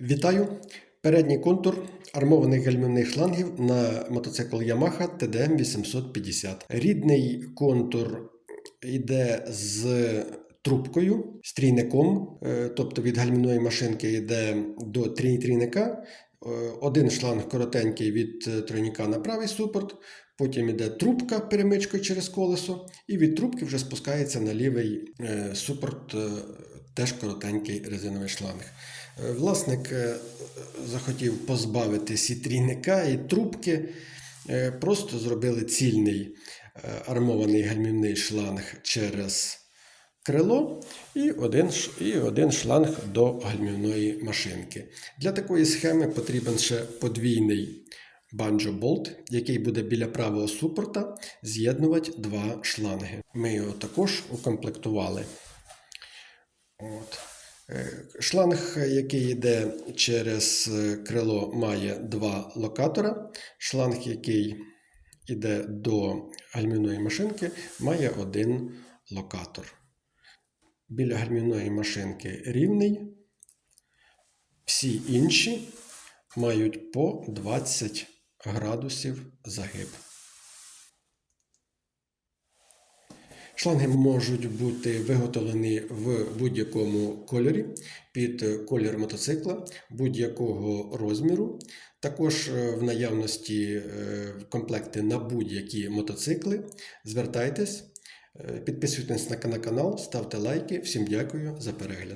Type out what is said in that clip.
Вітаю! Передній контур армованих гальмівних шлангів на мотоцикл Yamaha TDM 850. Рідний контур йде з трубкою, з трійником, е, тобто від гальмівної машинки йде до трійника. Е, Один шланг коротенький від е, тройника на правий супорт, потім йде трубка перемичкою через колесо, і від трубки вже спускається на лівий е, супорт, теж коротенький резиновий шланг. Власник захотів позбавитись і трійника, і трубки. Просто зробили цільний армований гальмівний шланг через крило і один, і один шланг до гальмівної машинки. Для такої схеми потрібен ще подвійний банджо-болт, який буде біля правого супорта з'єднувати два шланги. Ми його також укомплектували. От. Е, Шланг, який йде через е, крило, має два локатора. Шланг, який йде до гальмівної машинки, має один локатор. Біля гальмівної машинки рівний. Всі інші мають по 20 градусів загиб. Шланги можуть бути виготовлені в будь-якому кольорі під колір мотоцикла будь-якого розміру. Також е, в наявності е, комплекти на будь-які мотоцикли. Звертайтесь, підписуйтесь на на канал, ставте лайки. Всім дякую за перегляд.